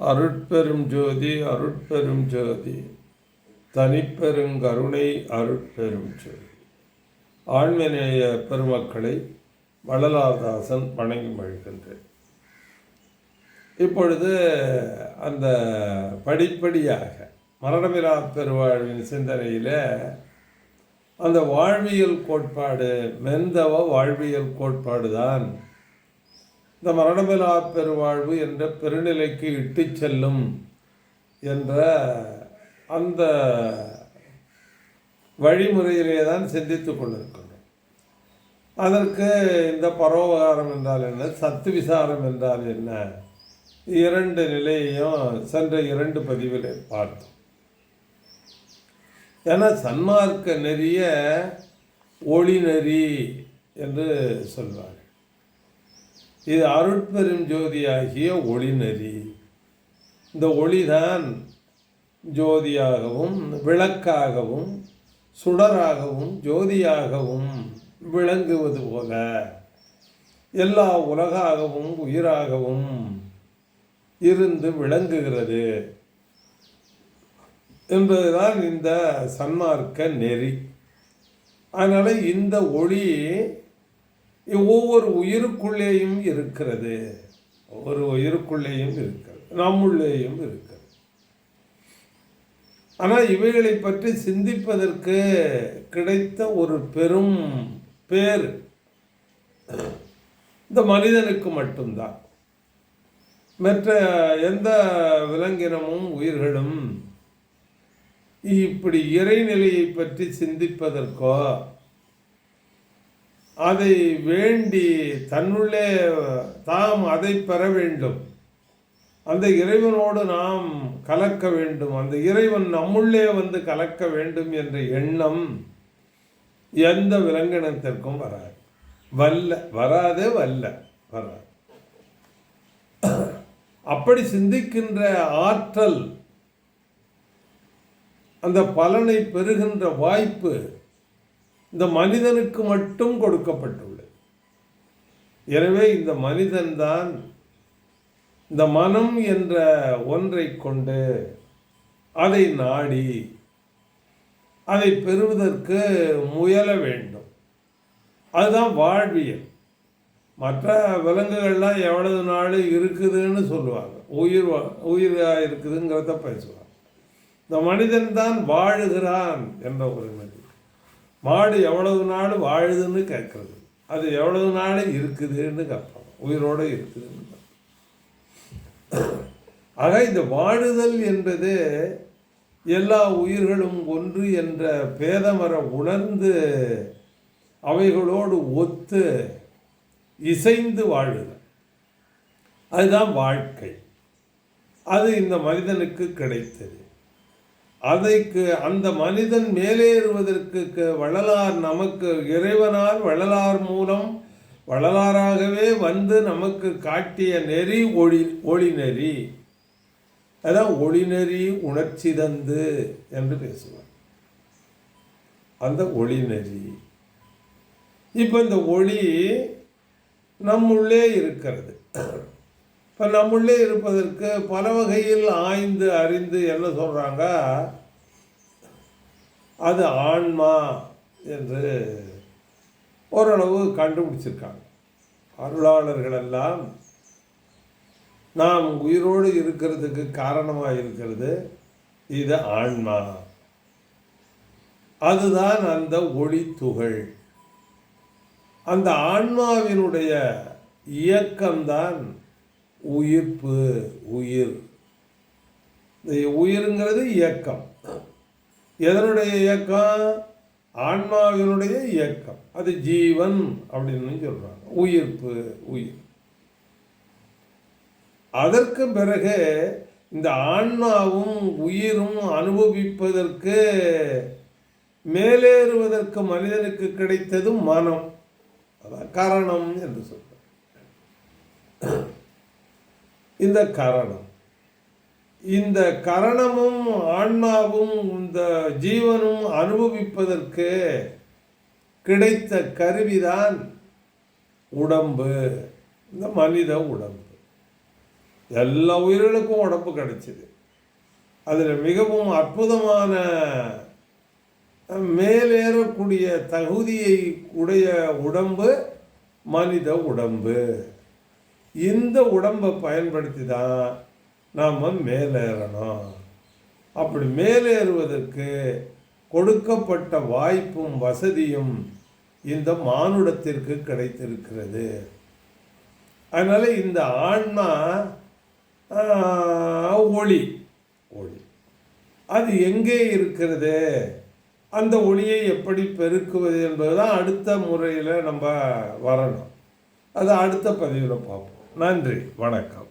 அருட்பெரும் ஜோதி அருட்பெரும் ஜோதி. தனிப்பெருங்கருணை அருட்பெரும் ஜோதி. ஆண்மநேய பெருமக்களை வள்ளலாதாசன் வணங்கி மகிழ்கின்றேன். இப்பொழுது அந்த படிப்படியாக மரணமிலா பெருவாழ்வின் சிந்தனையில் அந்த வாழ்வியல் கோட்பாடு மெந்தவ வாழ்வியல் கோட்பாடு தான் இந்த மரணமிலா பெருவாழ்வு என்ற பெருநிலைக்கு இட்டு செல்லும் என்ற அந்த வழிமுறையிலே தான் சிந்தித்து கொண்டிருக்கின்றோம் அதற்கு இந்த பரோபகாரம் என்றால் என்ன? சத்து விசாரம் என்றால் என்ன? இரண்டு நிலையையும் சென்ற இரண்டு பதிவில் பார்த்தோம். ஏன்னா சன்மார்க்க நெறிய ஒளி நெறி என்று சொல்வார்கள். இது அருட்பெரும் ஜோதியாகிய ஒளி நெறி. இந்த ஒளிதான் ஜோதியாகவும் விளக்காகவும் சுடராகவும் ஜோதியாகவும் விளங்குவது போல. எல்லா உலகாகவும் உயிராகவும் இருந்து விளங்குகிறது என்பதுதான் இந்த சன்மார்க்க நெறி. அதனால் இந்த ஒளி ஒவ்வொரு உயிருக்குள்ளேயும் இருக்கிறது. ஒவ்வொரு உயிருக்குள்ளேயும் இருக்கிறது. நம்முள்ளேயும் இருக்கிறது. ஆனால் இவைகளை பற்றி சிந்திப்பதற்கு கிடைத்த ஒரு பெரும் பேர் இந்த மனிதனுக்கு மட்டும்தான். மற்ற எந்த விலங்கினமும் உயிர்களும் இப்படி இறைநிலையை பற்றி சிந்திப்பதற்கோ அதை வேண்டி தன்னுள்ளே தாம் அதை பெற வேண்டும். அந்த இறைவனோடு நாம் கலக்க வேண்டும். அந்த இறைவன் நம்முள்ளே வந்து கலக்க வேண்டும் என்ற எண்ணம் எந்த விலங்கினத்திற்கும் வராது. வல்ல வராதே வல்ல வராது. அப்படி சிந்திக்கின்ற ஆற்றல் அந்த பலனை பெறுகின்ற வாய்ப்பு இந்த மனிதனுக்கு மட்டும் கொடுக்கப்பட்டுள்ளது. எனவே இந்த மனிதன்தான் இந்த மனம் என்ற ஒன்றை கொண்டு அதை நாடி அதை பெறுவதற்கு முயல வேண்டும். அதுதான் வாழ்வியல். மற்ற விலங்குகள்லாம் எவ்வளவு நாள் இருக்குதுன்னு சொல்லுவாங்க. உயிர் உயிராக இருக்குதுங்கிறத பேசுவாங்க. இந்த மனிதன் தான் வாழுகிறான் என்ற ஒரு மாடு எவ்வளவு நாள் வாழுதுன்னு கேட்கறது அது எவ்வளவு நாள் இருக்குதுன்னு கேட்பாங்க உயிரோடு இருக்குதுன்னு ஆக இந்த வாழுதல் என்பது எல்லா உயிர்களும் ஒன்று என்ற பேதமர உணர்ந்து அவைகளோடு ஒத்து இசைந்து வாழுதல். அதுதான் வாழ்க்கை. அது இந்த மனிதனுக்கு கிடைத்தது. அதைக்கு அந்த மனிதன் மேலேறுவதற்கு வள்ளலார் நமக்கு இறைவனால் வள்ளலார் மூலம் வள்ளலாராகவே வந்து நமக்கு காட்டிய நெறி ஒளி ஒளி நெறி. அதான் ஒளி நெறி உணர்ச்சி தந்து என்று பேசுவார். அந்த ஒளி நெறி. இப்போ இந்த ஒளி நம்முள்ளே இருக்கிறது. இப்போ நம்முள்ளே இருப்பதற்கு பல வகையில் ஆய்ந்து அறிந்து என்ன சொல்கிறாங்க அது ஆன்மா என்று ஓரளவு கண்டுபிடிச்சிருக்காங்க. அருளாளர்களெல்லாம் நாம் உயிரோடு இருக்கிறதுக்கு காரணமாக இருக்கிறது இது ஆன்மா. அதுதான் அந்த ஒளி துகள். அந்த ஆன்மாவினுடைய இயக்கம்தான் உயிர்ப்பு உயிர். இந்த உயிருங்கிறது இயக்கம். எதனுடைய இயக்கம்? ஆன்மாவினுடைய இயக்கம். அது ஜீவன் அப்படின்னு சொல்கிறாங்க உயிர்ப்பு உயிர். அதற்கு பிறகு இந்த ஆன்மாவும் உயிரும் அனுபவிப்பதற்கு மேலேறுவதற்கு மனிதனுக்கு கிடைத்தது மனம். அதான் காரணம் என்று சொல்ற இந்த கரணம். இந்த கரணமும் ஆன்மாவும் இந்த ஜீவனும் அனுபவிப்பதற்கு கிடைத்த கருவிதான் உடம்பு. இந்த மனித உடம்பு. எல்லா உயிர்களுக்கும் உடம்பு கிடைச்சிது. அதில் மிகவும் அற்புதமான மேலேறக்கூடிய தகுதியை உடைய உடம்பு மனித உடம்பு. இந்த உடம்பை பயன்படுத்தி தான் நாம் மேலேறணும். அப்படி மேலேறுவதற்கு கொடுக்கப்பட்ட வாய்ப்பும் வசதியும் இந்த மானுடத்திற்கு கிடைத்திருக்கிறது. அதனால் இந்த ஆன்மா ஒளி ஒளி. அது எங்கே இருக்கிறது? அந்த ஒளியை எப்படி பெருக்குவது என்பதுதான் அடுத்த முறையில் நம்ம வரணும். அது அடுத்த பதிவில் பார்ப்போம். நன்றி வணக்கம்.